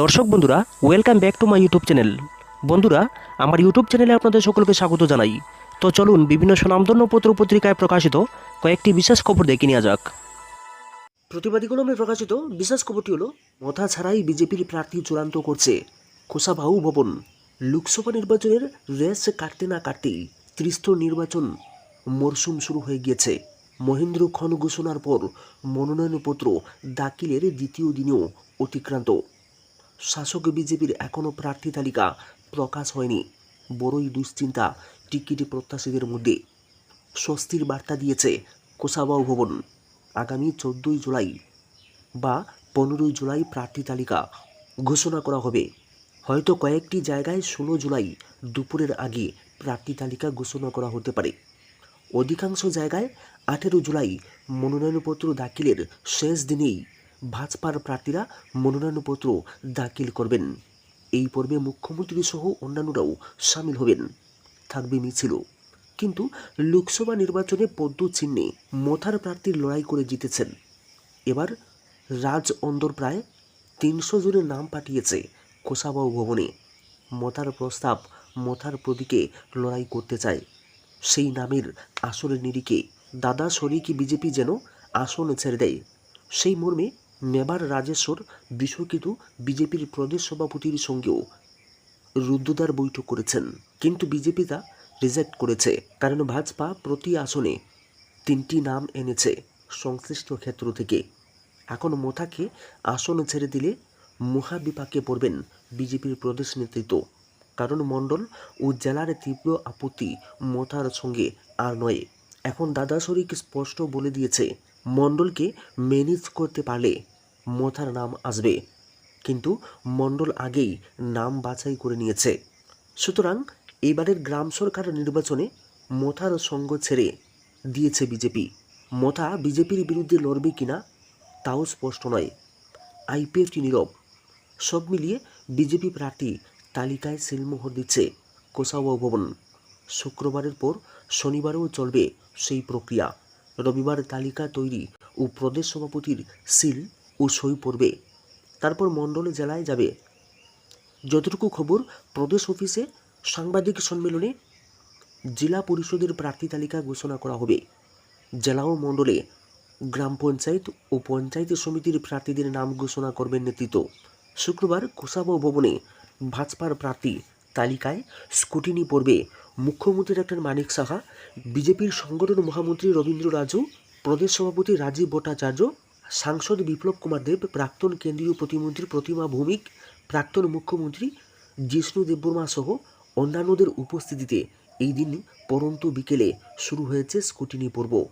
দর্শক বন্ধুরা welcome back to my YouTube channel বন্ধুরা, আমার ইউটিউব চ্যানেলে আপনাদের সকলকে স্বাগত জানাই। তো চলুন বিভিন্ন সুনামধন্য পত্র পত্রিকায় প্রকাশিত কয়েকটি বিশেষ খবর দেখে নেওয়া যাক। প্রতিবাদী কলমে প্রকাশিত বিশেষ খবরটি হলো, মথা ছাড়াই বিজেপির প্রার্থী চূড়ান্ত করছে কোষাবাহু ভবন। লোকসভা নির্বাচনের রেস কাটতে না কাটতেই ত্রিস্তর নির্বাচন মরশুম শুরু হয়ে গিয়েছে। মহেন্দ্র খন ঘোষণার পর মনোনয়নপত্র দাখিলের দ্বিতীয় দিনেও অতিক্রান্ত। শাসক বিজেপির এখনও প্রার্থী তালিকা প্রকাশ হয়নি। বড়ই দুশ্চিন্তা টিকিট প্রত্যাশীদের মধ্যে। স্বস্তির বার্তা দিয়েছে কোষাবাউ ভবন। আগামী চোদ্দোই জুলাই বা পনেরোই জুলাই প্রার্থী তালিকা ঘোষণা করা হবে। হয়তো কয়েকটি জায়গায় ষোলো জুলাই দুপুরের আগে প্রার্থী তালিকা ঘোষণা করা হতে পারে। অধিকাংশ জায়গায় আঠেরো জুলাই মনোনয়নপত্র দাখিলের শেষ দিনেই ভাজপার প্রার্থীরা মনোনয়নপত্র দাখিল করবেন। এই পর্বে মুখ্যমন্ত্রী সহ অন্যান্যরাও সামিল হবেন। থাকবে মিছিলও কিন্তু লোকসভা নির্বাচনে পদ্ম চিহ্নে মথার প্রার্থীর লড়াই করে জিতেছেন। এবার রাজ অন্দর প্রায় তিনশো জনের নাম পাঠিয়েছে কোষাবাউ ভবনে। মথার প্রস্তাব মথার প্রতীকে লড়াই করতে চায়। সেই নামের আসনের নিরিখে দাদা শরিকি বিজেপি যেন আসন ছেড়ে দেয়। সেই মর্মে মেবার রাজেশ্বর বিষয়কিতু বিজেপির প্রদেশ সভাপতির সঙ্গেও রুদ্ধদ্বার বৈঠক করেছেন। কিন্তু বিজেপি তা রিজেক্ট করেছে, কারণ ভাজপা প্রতি আসনে তিনটি নাম এনেছে সংশ্লিষ্ট ক্ষেত্র থেকে। এখন মোথাকে আসন ছেড়ে দিলে মহাবিপাকে পড়বেন বিজেপির প্রদেশ নেতৃত্ব। কারণ মণ্ডল ও জেলার তীব্র আপত্তি মথার সঙ্গে আর নয়। এখন দাদা শরিক স্পষ্ট বলে দিয়েছে, মণ্ডলকে ম্যানেজ করতে পারলে মথার নাম আসবে। কিন্তু মণ্ডল আগেই নাম বাছাই করে নিয়েছে। সুতরাং এবারের গ্রাম সরকার নির্বাচনে মথার সঙ্গ ছেড়ে দিয়েছে বিজেপি। মথা বিজেপির বিরুদ্ধে লড়বে কিনা তাও স্পষ্ট নয়। আইপিএফটি নীরব? সব মিলিয়ে বিজেপি প্রার্থী তালিকায় সিলমোহর দিচ্ছে কোষাওয়া ভবন। শুক্রবারের পর শনিবারেও চলবে সেই প্রক্রিয়া। রবিবার তালিকা তৈরি ও প্রদেশ সভাপতির সিল ও সই পড়বে। তারপর মণ্ডল জেলায় যাবে। যতটুকু খবর প্রদেশ অফিসে সাংবাদিক সম্মেলনে জেলা পরিষদের প্রার্থী তালিকা ঘোষণা করা হবে। জেলা ও মণ্ডলে গ্রাম পঞ্চায়েত ও পঞ্চায়েত সমিতির প্রার্থীদের নাম ঘোষণা করবেন নেতৃত্ব। শুক্রবার কোষাবা ভবনে ভাজপার প্রার্থী তালিকায় স্কুটিনি পড়বে। মুখ্যমন্ত্রী ডক্টর মানিক সাহা, বিজেপির সংগঠন মহামন্ত্রী রবীন্দ্র রাজু, প্রদেশ সভাপতি রাজীব ভট্টাচার্য সাংসদ বিপ্লব কুমার দেব, প্রাক্তন কেন্দ্রীয় প্রতিমন্ত্রী প্রতিমা ভৌমিক, প্রাক্তন মুখ্যমন্ত্রী জিষ্ণু দেববর্মা সহ অন্যান্যদের উপস্থিতিতে এই দিন পরন্তু বিকেলে শুরু হয়েছে স্কুটিনি পর্ব।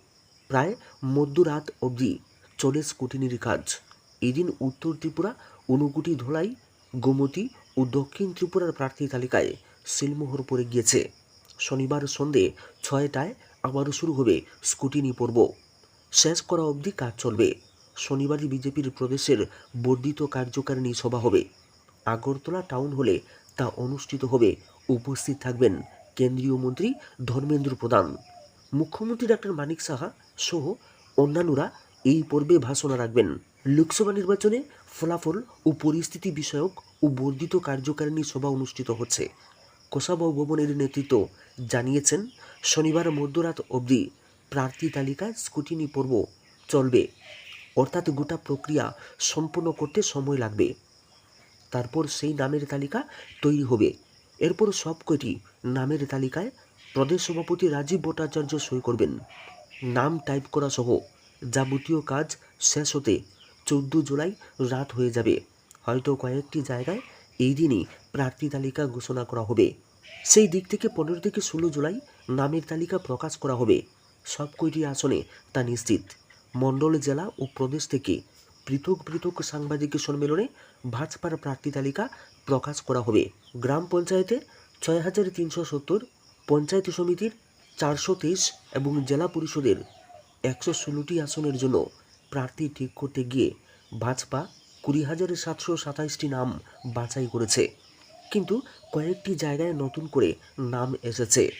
প্রায় মধ্যরাত অবধি চলে স্কুটিনির কাজ। এদিন উত্তর ত্রিপুরা অনুকুটি ধলাই, গোমতী ও দক্ষিণ ত্রিপুরার প্রার্থী তালিকায় সিলমোহর পড়ে গিয়েছে। শনিবার সন্ধে ছয়টায় আবারও শুরু হবে স্কুটিনি পর্ব। শেষ করা অবধি কাজ চলবে। শনিবারই বিজেপির প্রদেশের বর্ধিত কার্যকারিণী সভা হবে। আগরতলা টাউন হলে তা অনুষ্ঠিত হবে। উপস্থিত থাকবেন কেন্দ্রীয় মন্ত্রী ধর্মেন্দ্র প্রধান। মুখ্যমন্ত্রী ডাক্তার মানিক সাহা সহ অন্যান্যরা এই পর্বে ভাষণ রাখবেন। লোকসভা নির্বাচনে ফলাফল ও পরিস্থিতি বিষয়ক ও বর্ধিত কার্যকারিণী সভা অনুষ্ঠিত হচ্ছে। কোষাবাউ ভবনের নেতৃত্ব জানিয়েছেন, শনিবার মধ্যরাত অবধি প্রার্থী তালিকায় স্কুটিনি পর্ব চলবে। অর্থাৎ গোটা প্রক্রিয়া সম্পূর্ণ করতে সময় লাগবে। তারপর সেই নামের তালিকা তৈরি হবে। এরপর সব কয়টি নামের তালিকায় প্রদেশ সভাপতি রাজীব ভট্টাচার্য সই করবেন। নাম টাইপ করা সহ যাবতীয় কাজ শেষ হতে চোদ্দ জুলাই রাত হয়ে যাবে। হয়তো কয়েকটি জায়গায় এই দিনই প্রার্থী তালিকা ঘোষণা করা হবে। সেই দিক থেকে পনেরো থেকে ষোলো জুলাই নামের তালিকা প্রকাশ করা হবে। সব কয়টি আসনে তা নিশ্চিত। মণ্ডল জেলা ও প্রদেশ থেকে পৃথক পৃথক সাংবাদিক সম্মেলনে ভাজপার প্রার্থী তালিকা প্রকাশ করা হবে। গ্রাম পঞ্চায়েতে ছয় হাজার তিনশো সত্তর, পঞ্চায়েত সমিতির চারশো তেইশ এবং জেলা পরিষদের একশো ষোলোটি আসনের জন্য প্রার্থী ঠিক করতে গিয়ে ভাজপা কুড়ি হাজার সাতশো সাতাইশটি নাম বাছাই করেছে। কিন্তু কয়েকটি জায়গায় নতুন করে নাম এসেছে।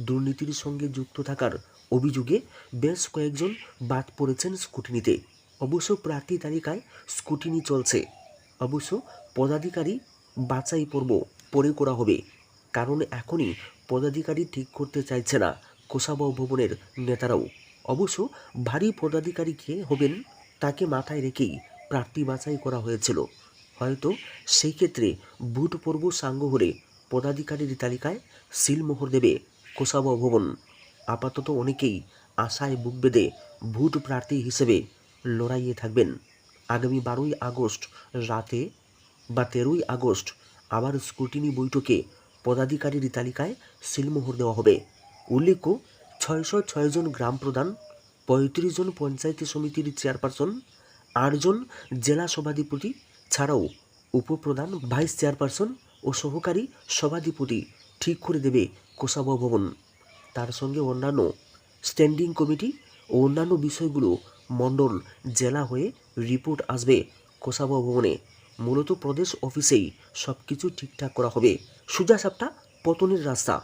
দুর্নীতির সঙ্গে যুক্ত থাকার অভিযোগে বেশ কয়েকজন বাদ পড়েছেন স্কুটিনিতে। অবশ্য প্রার্থী তালিকায় স্কুটিনি চলছে। অবশ্য পদাধিকারী বাছাই পর্ব পরে করা হবে। কারণ এখনই পদাধিকারী ঠিক করতে চাইছে না কোষাবাহ ভবনের নেতারাও। অবশ্য ভারী পদাধিকারী কে হবেন তাকে মাথায় রেখেই প্রার্থী বাছাই করা হয়েছিল। হয়তো সেই ক্ষেত্রে ভোট পর্ব সাঙ্গ হলে পদাধিকারীর তালিকায় সিলমোহর দেবে কোষাবাহ ভবন। আপাতত অনেকেই আশায় বুক বেঁধে ভোট প্রার্থী হিসেবে লড়াইয়ে থাকবেন। আগামী বারোই আগস্ট রাতে বা তেরোই আগস্ট আবার স্ক্রুটিনি বৈঠকে পদাধিকারীর তালিকায় সিলমোহর দেওয়া হবে। উল্লেখ্য, ছয়শো ছয়জন গ্রাম প্রধান, পঁয়ত্রিশ জন পঞ্চায়েত সমিতির চেয়ারপারসন আটজন জেলা সভাধিপতি ছাড়াও উপপ্রধান, ভাইস চেয়ারপারসন ও সহকারী সভাধিপতি ঠিক করে দেবে কোষাবাহ ভবন। তার সঙ্গে অন্যান্য স্ট্যান্ডিং কমিটি ও অন্যান্য বিষয়গুলো মণ্ডল জেলা হয়ে রিপোর্ট আসবে কোষাবাহ ভবনে। মূলত প্রদেশ অফিসেই সব কিছু ঠিকঠাক করা হবে। সোজা সাপটা পতনের রাস্তা।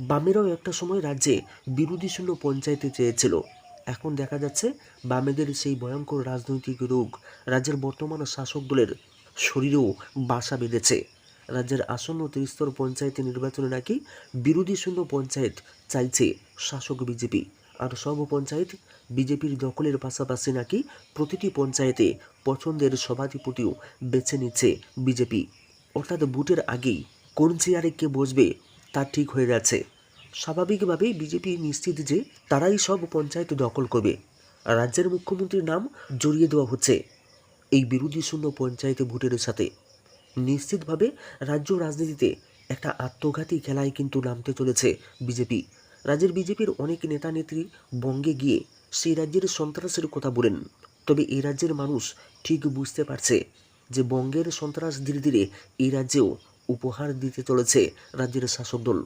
বামেরাও একটা সময় রাজ্যে বিরোধী শূন্য পঞ্চায়েতে চেয়েছিল। এখন দেখা যাচ্ছে বামেদের সেই ভয়ঙ্কর রাজনৈতিক রোগ রাজ্যের বর্তমান শাসক দলের শরীরেও বাসা বেঁধেছে। রাজ্যের আসন্ন ত্রিস্তর পঞ্চায়েত নির্বাচনে নাকি বিরোধী শূন্য পঞ্চায়েত চাইছে শাসক বিজেপি। আর সব পঞ্চায়েত বিজেপির দখলের পাশাপাশি নাকি প্রতিটি পঞ্চায়েতে পছন্দের সভাধিপতিও বেছে নিচ্ছে বিজেপি। অর্থাৎ ভোটের আগেই কোন চেয়ারে কে বসবে তা ঠিক হয়ে যাচ্ছে স্বাভাবিকভাবেই বিজেপি নিশ্চিত যে তারাই সব পঞ্চায়েত দখল করবে। রাজ্যের মুখ্যমন্ত্রীর নাম জড়িয়ে দেওয়া হচ্ছে এই বিরোধী শূন্য পঞ্চায়েতে ভোটের সাথে। নিশ্চিতভাবে রাজ্য রাজনীতিতে একটা আত্মঘাতী খেলায় কিন্তু নামতে চলেছে বিজেপি। রাজ্যের বিজেপির অনেক নেতা নেত্রী বঙ্গে গিয়ে সেই রাজ্যের সন্ত্রাসের কথা বলেন। তবে এই রাজ্যের মানুষ ঠিক বুঝতে পারছে যে বঙ্গের সন্ত্রাস ধীরে ধীরে এই রাজ্যেও উপহার দিতে চলেছে রাজ্যের শাসক দল।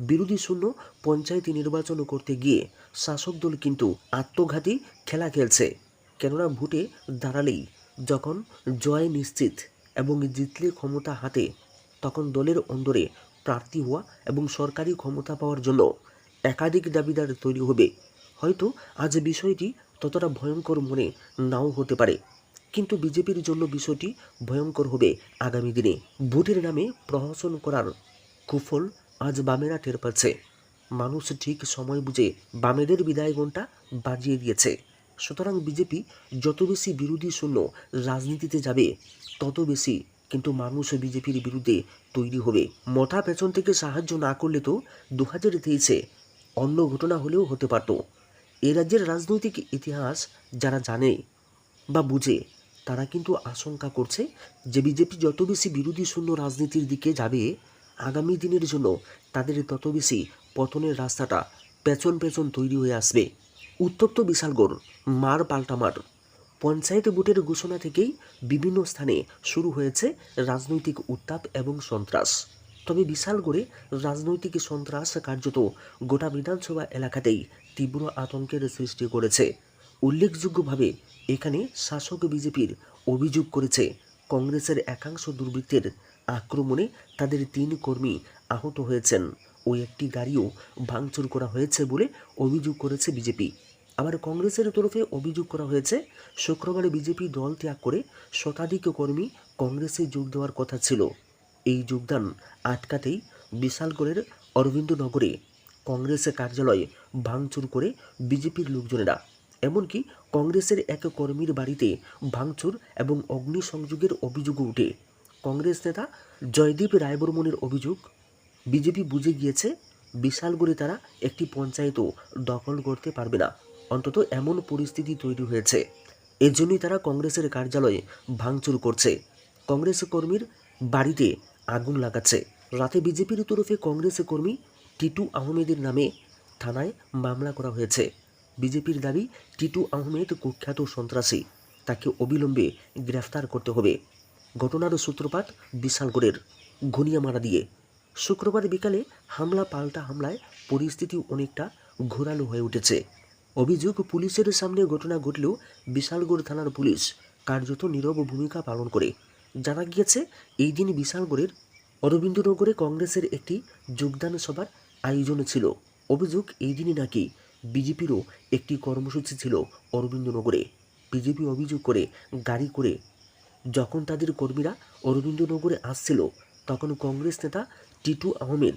বিরোধী শূন্য পঞ্চায়েত নির্বাচন করতে গিয়ে শাসক দল কিন্তু আত্মঘাতী খেলা খেলছে। কেননা ভোটে দাঁড়ালেই যখন জয় নিশ্চিত এবং জিতলে ক্ষমতা হাতে, তখন দলের অন্দরে প্রার্থী হওয়া এবং সরকারি ক্ষমতা পাওয়ার জন্য একাধিক দাবিদার তৈরি হবে। হয়তো আজ বিষয়টি ততটা ভয়ঙ্কর মনে নাও হতে পারে, কিন্তু বিজেপির জন্য বিষয়টি ভয়ঙ্কর হবে আগামী দিনে। ভোটের নামে প্রহসন করার কুফল আজ বামেরা টের পাচ্ছে। মানুষ ঠিক সময় বুঝে বামেদের বিদায় ঘণ্টা বাজিয়ে দিয়েছে। সুতরাং বিজেপি যত বেশি বিরোধী শূন্য রাজনীতিতে যাবে, তত বেশি কিন্তু মানুষ বিজেপির বিরুদ্ধে তৈরি হবে। মথা পেছন থেকে সাহায্য না করলে তো দু হাজার তেইশে অন্য ঘটনা হলেও হতে পারত। এ রাজ্যের রাজনৈতিক ইতিহাস যারা জানে বা বুঝে, তারা কিন্তু আশঙ্কা করছে যে বিজেপি যত বেশি বিরোধী শূন্য রাজনীতির দিকে যাবে, আগামী দিনের জন্য তাদের তত বেশি পতনের রাস্তাটা পেছন পেছন তৈরি হয়ে আসবে। উত্তপ্ত বিশালগড় মার পাল্টা মার। পঞ্চায়েত ভোটের ঘোষণা থেকেই বিভিন্ন স্থানে শুরু হয়েছে রাজনৈতিক উত্তাপ এবং সন্ত্রাস। তবে বিশালগড়ে রাজনৈতিক সন্ত্রাস কার্যত গোটা বিধানসভা এলাকাতেই তীব্র আতঙ্কের সৃষ্টি করেছে। উল্লেখযোগ্যভাবে এখানে শাসক বিজেপির অভিযোগ করেছে, কংগ্রেসের একাংশ দুর্বৃত্তের আক্রমণে তাদের তিন কর্মী আহত হয়েছেন। ও একটি গাড়িও ভাঙচুর করা হয়েছে বলে অভিযোগ করেছে বিজেপি। আবার কংগ্রেসের তরফে অভিযোগ করা হয়েছে, শুক্রবার বিজেপি দল ত্যাগ করে শতাধিক কর্মী কংগ্রেসে যোগ দেওয়ার কথা ছিল। এই যোগদান আটকাতেই বিশালগড়ের অরবিন্দনগরে কংগ্রেসের কার্যালয়ে ভাঙচুর করে বিজেপির লোকজনেরা, এমনকি কংগ্রেসের এক কর্মীর বাড়িতে ভাঙচুর এবং অগ্নিসংযোগের অভিযোগও উঠে। কংগ্রেস নেতা জয়দীপ রায়বর্মনের অভিযোগ, বিজেপি বুঝে গিয়েছে, বিশালগড়ে তারা একটি পঞ্চায়েতও দখল করতে পারবে না। অন্তত এমন পরিস্থিতি তৈরি হয়েছে। এর জন্যই তারা কংগ্রেসের কার্যালয়ে ভাঙচুর করছে। কংগ্রেস কর্মীর বাড়িতে আগুন লাগাচ্ছে। রাতে বিজেপির তরফে কংগ্রেস কর্মী টিটু আহমেদের নামে থানায় মামলা করা হয়েছে। বিজেপির দাবি, টিটু আহমেদ কুখ্যাত সন্ত্রাসী। তাকে অবিলম্বে গ্রেফতার করতে হবে। ঘটনার সূত্রপাত বিশালগড়ের ঘনিয়ামারা দিয়ে। শুক্রবার বিকালে হামলা পাল্টা হামলায় পরিস্থিতি অনেকটা ঘোরালো হয়ে উঠেছে। অভিযোগ, পুলিশের সামনে ঘটনা ঘটলেও বিশালগড় থানার পুলিশ কার্যত নীরব ভূমিকা পালন করে। জানা গিয়েছে, এই দিন বিশালগড়ের অরবিন্দনগরে কংগ্রেসের একটি যোগদান সভার আয়োজন ছিল। অভিযোগ, এই দিনই নাকি বিজেপিরও একটি কর্মসূচি ছিল অরবিন্দনগরে। বিজেপি অভিযোগ করে গাড়ি করে যখন তাদের কর্মীরা অরবিন্দনগরে আসছিল, তখন কংগ্রেস নেতা টিটু আহমেদ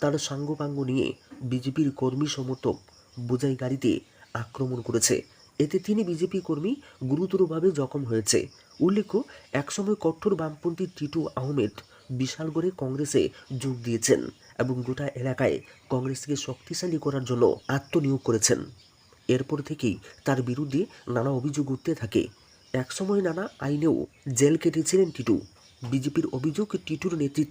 তার সাঙ্গপাঙ্গ নিয়ে বিজেপির কর্মী সমর্থক বোঝাই গাড়িতে আক্রমণ করেছে। এতে তিনি বিজেপি কর্মী গুরুতরভাবে জখম হয়েছে। উল্লেখ্য, একসময় কঠোর বামপন্থী টিটু আহমেদ বিশালগড়ে কংগ্রেসে যোগ দিয়েছেন এবং গোটা এলাকায় কংগ্রেসকে শক্তিশালী করার জন্য আত্মনিয়োগ করেছেন। এরপর থেকেই তার বিরুদ্ধে নানা অভিযোগ উঠতে থাকে। একসময় নানা আইনেও জেল কেটেছিলেন টিটু। বিজেপির অভিযোগ টিটুর নেতৃত্বে